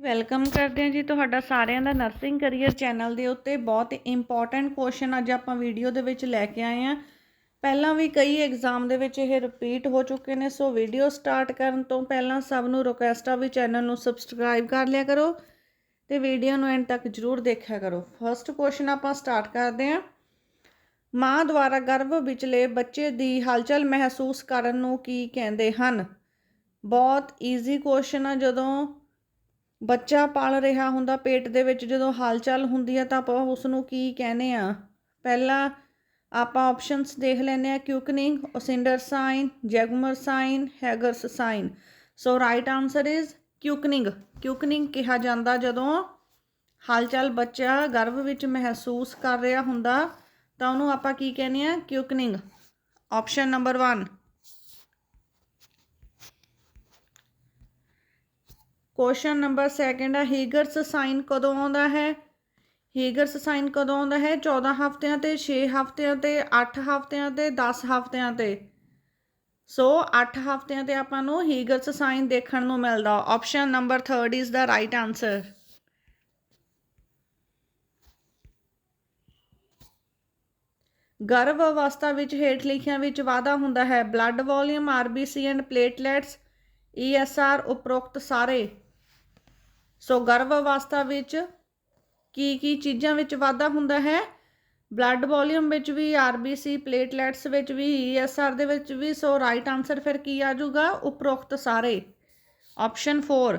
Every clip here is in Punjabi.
ਵੈਲਕਮ ਕਰਦੇ ਹਾਂ ਜੀ ਤੁਹਾਡਾ ਸਾਰਿਆਂ ਦਾ ਨਰਸਿੰਗ ਕਰੀਅਰ ਚੈਨਲ ਦੇ ਉੱਤੇ। ਬਹੁਤ ਇੰਪੋਰਟੈਂਟ ਕੁਐਸਚਨ ਅੱਜ ਆਪਾਂ ਵੀਡੀਓ ਦੇ ਵਿੱਚ ਲੈ ਕੇ ਆਏ ਹਾਂ। ਪਹਿਲਾਂ ਵੀ ਕਈ ਐਗਜ਼ਾਮ ਦੇ ਵਿੱਚ ਇਹ ਰਿਪੀਟ ਹੋ ਚੁੱਕੇ ਨੇ, ਸੋ ਵੀਡੀਓ ਸਟਾਰਟ ਕਰਨ ਤੋਂ ਪਹਿਲਾਂ ਸਭ ਨੂੰ ਰਿਕੁਐਸਟ ਆ ਵੀ ਚੈਨਲ ਨੂੰ ਸਬਸਕ੍ਰਾਈਬ ਕਰ ਲਿਆ ਕਰੋ ਤੇ ਵੀਡੀਓ ਨੂੰ ਐਂਡ ਤੱਕ ਜਰੂਰ ਦੇਖਿਆ ਕਰੋ। ਫਰਸਟ ਕੁਐਸਚਨ ਆਪਾਂ ਸਟਾਰਟ ਕਰਦੇ ਹਾਂ। ਮਾਂ ਦੁਆਰਾ ਗਰਭ ਵਿਚਲੇ ਬੱਚੇ ਦੀ ਹਲਚਲ ਮਹਿਸੂਸ ਕਰਨ ਨੂੰ ਕੀ ਕਹਿੰਦੇ ਹਨ? ਬਹੁਤ ਈਜ਼ੀ ਕੁਐਸਚਨ ਆ ਜਦੋਂ ਬੱਚਾ ਪਲ ਰਿਹਾ ਹੁੰਦਾ ਪੇਟ ਦੇ ਵਿੱਚ, ਜਦੋਂ ਹਲਚਲ ਹੁੰਦੀ ਹੈ ਤਾਂ ਆਪਾਂ ਉਸ ਨੂੰ ਕੀ ਕਹਿੰਦੇ ਆ? ਪਹਿਲਾ ਆਪਾਂ ਆਪਸ਼ਨਸ ਦੇਖ ਲੈਂਦੇ ਆ quickening Osiander sign Jacquemier sign Hegar's sign so right answer is quickening quickening ਕਿਹਾ ਜਾਂਦਾ ਜਦੋਂ ਹਲਚਲ ਬੱਚਾ ਗਰਭ ਵਿੱਚ ਮਹਿਸੂਸ ਕਰ ਰਿਹਾ ਹੁੰਦਾ, ਤਾਂ ਉਹਨੂੰ ਆਪਾਂ ਕੀ ਕਹਿੰਦੇ ਆ? Quickening option number 1 question number second ਹੈ ਹੀਗਰਸ ਸਾਈਨ ਕਦੋਂ ਆਉਂਦਾ ਹੈ? ਹੀਗਰਸ ਸਾਈਨ ਕਦੋਂ ਆਉਂਦਾ ਹੈ? 14 ਹਫ਼ਤਿਆਂ ਤੇ 6 ਹਫ਼ਤਿਆਂ ਤੇ 8 ਹਫ਼ਤਿਆਂ ਤੇ 10 ਹਫ਼ਤਿਆਂ ਤੇ। ਸੋ 8 ਹਫ਼ਤਿਆਂ ਤੇ ਆਪਾਂ ਨੂੰ ਹੀਗਰਸ ਸਾਈਨ ਦੇਖਣ ਨੂੰ ਮਿਲਦਾ। Option number 3 is the right answer ਗਰਭ ਅਵਸਥਾ ਵਿੱਚ ਹੇਠ ਲਿਖਿਆਂ ਵਿੱਚ ਵਾਧਾ ਹੁੰਦਾ ਹੈ। Blood volume RBC and platelets ESR ਉਪਰੋਕਤ ਸਾਰੇ। ਸੋ ਗਰਭ ਅਵਸਥਾ ਵਿੱਚ ਕੀ ਕੀ ਚੀਜ਼ਾਂ ਵਿੱਚ ਵਾਧਾ ਹੁੰਦਾ ਹੈ? ਬਲੱਡ ਵੋਲਿਊਮ ਵਿੱਚ ਵੀ ਆਰਬੀਸੀ ਪਲੇਟਲੈਟਸ ਵਿੱਚ ਵੀ ਈਐਸਆਰ ਦੇ ਵਿੱਚ ਵੀ, ਸੋ ਰਾਈਟ ਆਨਸਰ ਫਿਰ ਕੀ ਆ ਜਾਊਗਾ? ਉਪਰੋਕਤ ਸਾਰੇ। ਆਪਸ਼ਨ 4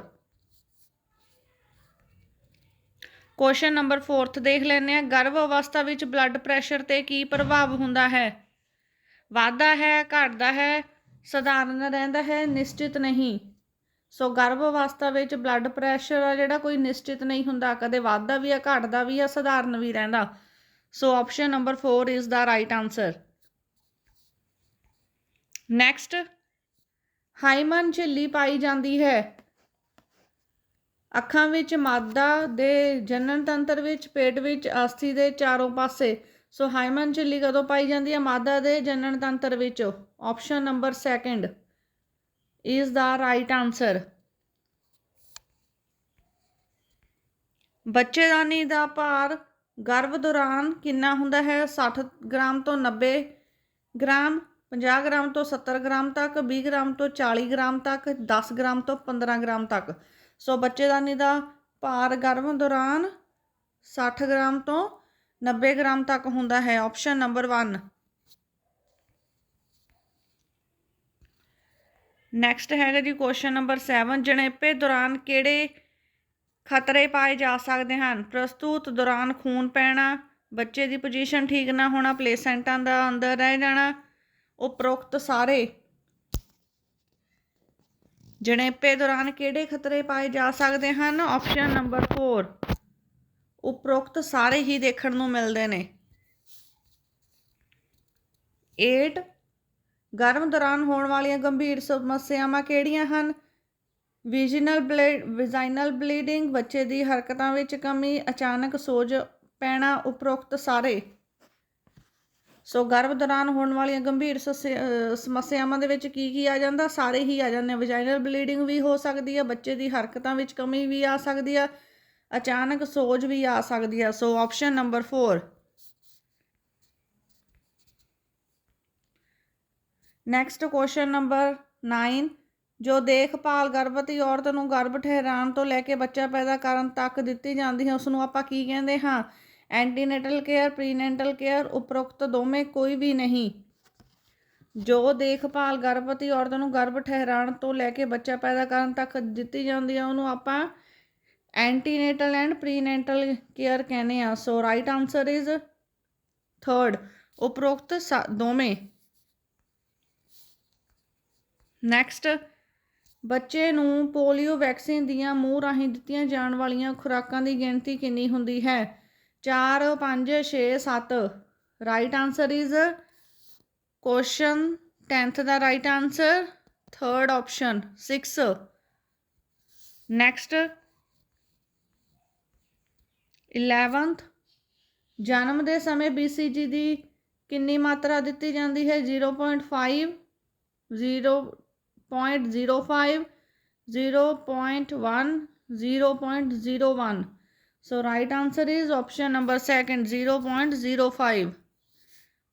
ਕੁਐਸਚਨ ਨੰਬਰ 4th ਦੇਖ ਲੈਂਦੇ ਆ ਗਰਭ ਅਵਸਥਾ ਵਿੱਚ ਬਲੱਡ ਪ੍ਰੈਸ਼ਰ ਤੇ ਕੀ ਪ੍ਰਭਾਵ ਹੁੰਦਾ ਹੈ? ਵਾਧਾ ਹੈ, ਘਟਦਾ ਹੈ, ਸਧਾਰਨ ਰਹਿੰਦਾ ਹੈ, ਨਿਸ਼ਚਿਤ ਨਹੀਂ। ਸੋ ਗਰਭ ਅਵਸਥਾ ਵਿੱਚ ਬਲੱਡ ਪ੍ਰੈਸ਼ਰ ਆ ਜਿਹੜਾ ਕੋਈ ਨਿਸ਼ਚਿਤ ਨਹੀਂ ਹੁੰਦਾ, ਕਦੇ ਵੱਧਦਾ ਵੀ ਆ, ਘਟਦਾ ਵੀ ਆ, ਸਧਾਰਨ ਵੀ ਰਹਿੰਦਾ। So option number 4 is the right answer next hymen ਝਿੱਲੀ ਪਾਈ ਜਾਂਦੀ ਹੈ। ਅੱਖਾਂ ਵਿੱਚ ਮਾਦਾ ਦੇ ਜਨਨ ਤੰਤਰ ਵਿੱਚ, ਪੇਟ ਵਿੱਚ ਅਸਥੀ ਦੇ ਚਾਰੋਂ ਪਾਸੇ। ਸੋ ਹਾਈਮਨ ਝਿੱਲੀ ਕਦੋਂ ਪਾਈ ਜਾਂਦੀ ਹੈ? ਮਾਦਾ ਦੇ ਜਨਨ ਤੰਤਰ ਵਿੱਚ। Option number 2 is the right answer ਬੱਚੇਦਾਨੀ ਦਾ ਭਾਰ ਗਰਭ ਦੌਰਾਨ ਕਿੰਨਾ ਹੁੰਦਾ ਹੈ? 60 ਗ੍ਰਾਮ ਤੋਂ 90 ਗ੍ਰਾਮ 50 ਗ੍ਰਾਮ ਤੋਂ 70 ਗ੍ਰਾਮ ਤੱਕ 20 ਗ੍ਰਾਮ ਤੋਂ 40 ਗ੍ਰਾਮ ਤੱਕ 10 ਗ੍ਰਾਮ ਤੋਂ 15 ਗ੍ਰਾਮ ਤੱਕ। ਸੋ ਬੱਚੇਦਾਨੀ ਦਾ ਭਾਰ ਗਰਭ ਦੌਰਾਨ 60 ਗ੍ਰਾਮ ਤੋਂ 90 ਗ੍ਰਾਮ ਤੱਕ ਹੁੰਦਾ ਹੈ। ਆਪਸ਼ਨ ਨੰਬਰ 1 ਨੈਕਸਟ ਹੈਗਾ ਜੀ ਕੁਐਸਚਨ ਨੰਬਰ 7 ਜਣੇਪੇ ਦੌਰਾਨ ਕਿਹੜੇ ਖਤਰੇ ਪਾਏ ਜਾ ਸਕਦੇ ਹਨ? ਪ੍ਰਸਤੂਤ ਦੌਰਾਨ ਖੂਨ ਪੈਣਾ, ਬੱਚੇ ਦੀ ਪੋਜੀਸ਼ਨ ਠੀਕ ਨਾ ਹੋਣਾ ਪਲੇਸੈਂਟਾਂ ਦਾ ਅੰਦਰ ਰਹਿ ਜਾਣਾ, ਉਪਰੋਕਤ ਸਾਰੇ। ਜਣੇਪੇ ਦੌਰਾਨ ਕਿਹੜੇ ਖਤਰੇ ਪਾਏ ਜਾ ਸਕਦੇ ਹਨ? ਆਪਸ਼ਨ ਨੰਬਰ 4 ਉਪਰੋਕਤ ਸਾਰੇ ਹੀ ਦੇਖਣ ਨੂੰ ਮਿਲਦੇ ਨੇ। 8 ਗਰਭ ਦੌਰਾਨ ਹੋਣ ਵਾਲੀਆਂ ਗੰਭੀਰ ਸਮੱਸਿਆਵਾਂ ਕਿਹੜੀਆਂ ਹਨ? ਵਿਜਨਲ ਬਲੀਡ ਵਿਜਾਈਨਲ ਬਲੀਡਿੰਗ ਬੱਚੇ ਦੀ ਹਰਕਤਾਂ ਵਿੱਚ ਕਮੀ, ਅਚਾਨਕ ਸੋਜ ਪੈਣਾ, ਉਪਰੋਕਤ ਸਾਰੇ। ਸੋ ਗਰਭ ਦੌਰਾਨ ਹੋਣ ਵਾਲੀਆਂ ਗੰਭੀਰ ਸਮੱਸਿਆਵਾਂ ਦੇ ਵਿੱਚ ਕੀ ਕੀ ਆ ਜਾਂਦਾ? ਸਾਰੇ ਹੀ ਆ ਜਾਂਦੇ ਵਿਜਾਈਨਲ ਬਲੀਡਿੰਗ ਵੀ ਹੋ ਸਕਦੀ ਹੈ ਬੱਚੇ ਦੀ ਹਰਕਤਾਂ ਵਿੱਚ ਕਮੀ ਵੀ ਆ ਸਕਦੀ ਆ, ਅਚਾਨਕ ਸੋਜ ਵੀ ਆ ਸਕਦੀ ਆ। So option number 4 next question number 9 ਜੋ ਦੇਖਭਾਲ ਗਰਭਵਤੀ ਔਰਤ ਨੂੰ ਗਰਭ ਠਹਿਰਾਉਣ ਤੋਂ ਲੈ ਕੇ ਬੱਚਾ ਪੈਦਾ ਕਰਨ ਤੱਕ ਦਿੱਤੀ ਜਾਂਦੀ ਹੈ ਉਸ ਨੂੰ ਆਪਾਂ ਕੀ ਕਹਿੰਦੇ ਹਾਂ? ਐਂਟੀਨੇਟਲ ਕੇਅਰ ਪ੍ਰੀਨੈਂਟਲ ਕੇਅਰ ਉਪਰੋਕਤ ਦੋਵੇਂ ਕੋਈ ਵੀ ਨਹੀਂ। ਜੋ ਦੇਖਭਾਲ ਗਰਭਵਤੀ ਔਰਤ ਨੂੰ ਗਰਭ ਠਹਿਰਾਉਣ ਤੋਂ ਲੈ ਕੇ ਬੱਚਾ ਪੈਦਾ ਕਰਨ ਤੱਕ ਦਿੱਤੀ ਜਾਂਦੀ ਹੈ, ਉਹਨੂੰ ਆਪਾਂ ਐਂਟੀਨੇਟਲ ਐਂਡ ਪ੍ਰੀਨੈਂਟਲ ਕੇਅਰ ਕਹਿੰਦੇ ਆ so right answer is third ਉਪਰੋਕਤ ਦੋਵੇਂ। ਨੈਕਸਟ ਬੱਚੇ ਨੂੰ ਪੋਲੀਓ ਵੈਕਸੀਨ ਦੀਆਂ ਮੂੰਹ ਰਾਹੀਂ ਦਿੱਤੀਆਂ ਜਾਣ ਵਾਲੀਆਂ ਖੁਰਾਕਾਂ ਦੀ ਗਿਣਤੀ ਕਿੰਨੀ ਹੁੰਦੀ ਹੈ? 4 5 6 7 right answer is question 10th the right answer third option 6 next 11th ਜਨਮ ਦੇ ਸਮੇਂ BCG ਦੀ ਕਿੰਨੀ ਮਾਤਰਾ ਦਿੱਤੀ ਜਾਂਦੀ ਹੈ? 0.5 0 0.05 0.1 0.01 so right answer is option number second 0.05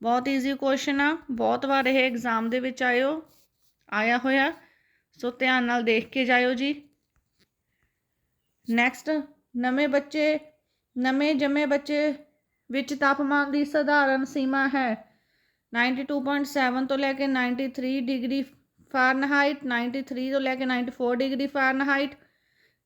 ਬਹੁਤ ਈਜ਼ੀ ਕੁਐਸਚਨ ਆ। ਬਹੁਤ ਵਾਰ ਇਹ ਐਗਜ਼ਾਮ ਦੇ ਵਿੱਚ ਆਇਓ ਆਇਆ ਹੋਇਆ ਸੋ ਧਿਆਨ ਨਾਲ ਦੇਖ ਕੇ ਜਾਇਓ ਜੀ ਨੈਕਸਟ ਨਵੇਂ ਬੱਚੇ ਨਵੇਂ ਜੰਮੇ ਬੱਚੇ ਵਿੱਚ ਤਾਪਮਾਨ ਦੀ ਸਧਾਰਨ ਸੀਮਾ ਹੈ 92.7 ਤੋਂ ਲੈ ਕੇ 93 ਡਿਗਰੀ ਫਾਰਨਹਾਈਟ 93 ਤੋਂ ਲੈ ਕੇ 94 ਡਿਗਰੀ ਫਾਰਨਹਾਈਟ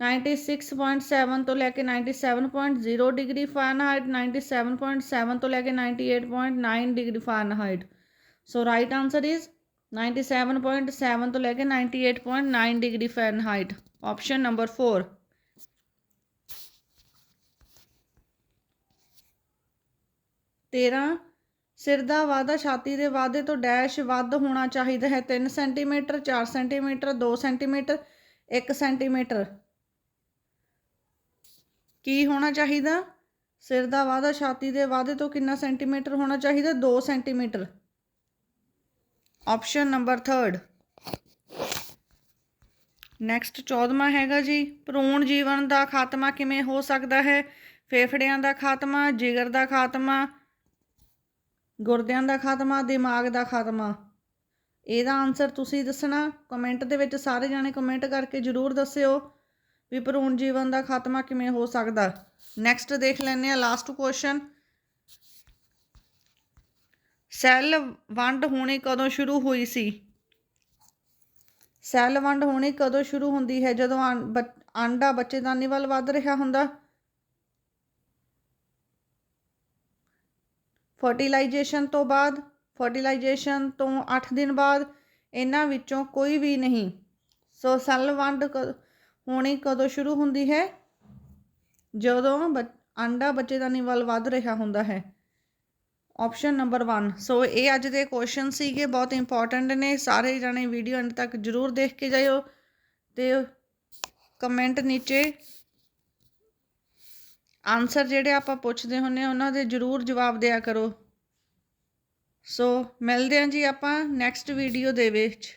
96.7 ਤੋਂ ਲੈ ਕੇ 97.0 ਡਿਗਰੀ ਫਾਰਨਹਾਈਟ 97.7 ਤੋਂ ਲੈ ਕੇ 98.9 degree Fahrenheit so right answer is 97.7 ਤੋਂ ਲੈ ਕੇ 98.9 ਡਿਗਰੀ ਫਾਰਨਹਾਈਟ ਆਪਸ਼ਨ ਨੰਬਰ 4 13 ਸਿਰ ਦਾ ਵਾਧਾ, ਛਾਤੀ ਦੇ ਵਾਧੇ ਤੋਂ ਡੈਸ਼ ਵੱਧ ਹੋਣਾ ਚਾਹੀਦਾ ਹੈ। 3 ਸੈਂਟੀਮੀਟਰ 4 ਸੈਂਟੀਮੀਟਰ 2 ਸੈਂਟੀਮੀਟਰ 1 ਸੈਂਟੀਮੀਟਰ। ਕੀ ਹੋਣਾ ਚਾਹੀਦਾ? ਸਿਰ ਦਾ ਵਾਧਾ, ਛਾਤੀ ਦੇ ਵਾਧੇ ਤੋਂ ਕਿੰਨਾ ਸੈਂਟੀਮੀਟਰ ਹੋਣਾ ਚਾਹੀਦਾ? 2 ਸੈਂਟੀਮੀਟਰ। ਆਪਸ਼ਨ ਨੰਬਰ 3 ਨੈਕਸਟ 14ਵਾਂ ਹੈਗਾ ਜੀ। ਭਰੂਣ ਜੀਵਨ ਦਾ ਖਾਤਮਾ ਕਿਵੇਂ ਹੋ ਸਕਦਾ ਹੈ? ਫੇਫੜਿਆਂ ਦਾ ਖਾਤਮਾ, ਜਿਗਰ ਦਾ ਖਾਤਮਾ ਗੁਰਦਿਆਂ ਦਾ ਖਾਤਮਾ, ਦਿਮਾਗ ਦਾ ਖਾਤਮਾ। ਇਹਦਾ ਆਨਸਰ ਤੁਸੀਂ ਦੱਸਣਾ। ਕਮੈਂਟ ਦੇ ਵਿੱਚ ਸਾਰੇ ਜਾਣੇ ਕਮੈਂਟ ਕਰਕੇ ਜਰੂਰ ਦੱਸਿਓ ਵੀ ਭਰੂਣ ਜੀਵਨ ਦਾ ਖਾਤਮਾ ਕਿਵੇਂ ਹੋ ਸਕਦਾ। ਨੈਕਸਟ ਦੇਖ ਲੈਂਦੇ ਆ ਲਾਸਟ ਕੁਐਸਚਨ ਸੈੱਲ ਵੰਡ ਹੋਣੀ ਕਦੋਂ ਸ਼ੁਰੂ ਹੋਈ ਸੀ? ਸੈੱਲ ਵੰਡ ਹੋਣੀ ਕਦੋਂ ਸ਼ੁਰੂ ਹੁੰਦੀ ਹੈ? ਜਦੋਂ ਆਂ- ਬੱਚ- ਆਂਡਾ ਬੱਚੇਦਾਨੀ ਵੱਲ ਵੱਧ ਰਿਹਾ ਹੁੰਦਾ। ਫਰਟੀਲਾਈਜੇਸ਼ਨ ਤੋਂ ਬਾਅਦ, ਫਰਟੀਲਾਈਜੇਸ਼ਨ ਤੋਂ 8 ਦਿਨ ਬਾਅਦ ਇਹਨਾਂ ਵਿੱਚੋਂ ਕੋਈ ਵੀ ਨਹੀਂ। ਸੋ ਸੈੱਲ ਵੰਡ ਕ- ਹੋਣੀ ਕਦੋਂ ਸ਼ੁਰੂ ਹੁੰਦੀ ਹੈ? ਜਦੋਂ ਬ- ਆਂਡਾ ਬੱਚੇਦਾਨੀ ਵੱਲ ਵੱਧ ਰਿਹਾ ਹੁੰਦਾ ਹੈ। ਆਪਸ਼ਨ ਨੰਬਰ 1 ਸੋ ਇਹ ਅੱਜ ਦੇ ਕੁਐਸਚਨ ਸੀਗੇ, ਬਹੁਤ ਇੰਪੋਰਟੈਂਟ ਨੇ। ਸਾਰੇ ਜਣੇ ਵੀਡੀਓ ਅੰਤ ਤੱਕ ਜਰੂਰ ਦੇਖ ਕੇ ਜਾਇਓ ਤੇ ਕਮੈਂਟ ਨੀਚੇ ਆਨਸਰ ਜਿਹੜੇ ਆਪਾਂ ਪੁੱਛਦੇ ਹੁੰਨੇ ਆ ਉਹਨਾਂ ਦੇ ਜਰੂਰ ਜਵਾਬ ਦਿਆ ਕਰੋ। ਸੋ ਮਿਲਦੇ ਹਾਂ ਜੀ ਆਪਾਂ ਨੈਕਸਟ ਵੀਡੀਓ ਦੇ ਵਿੱਚ।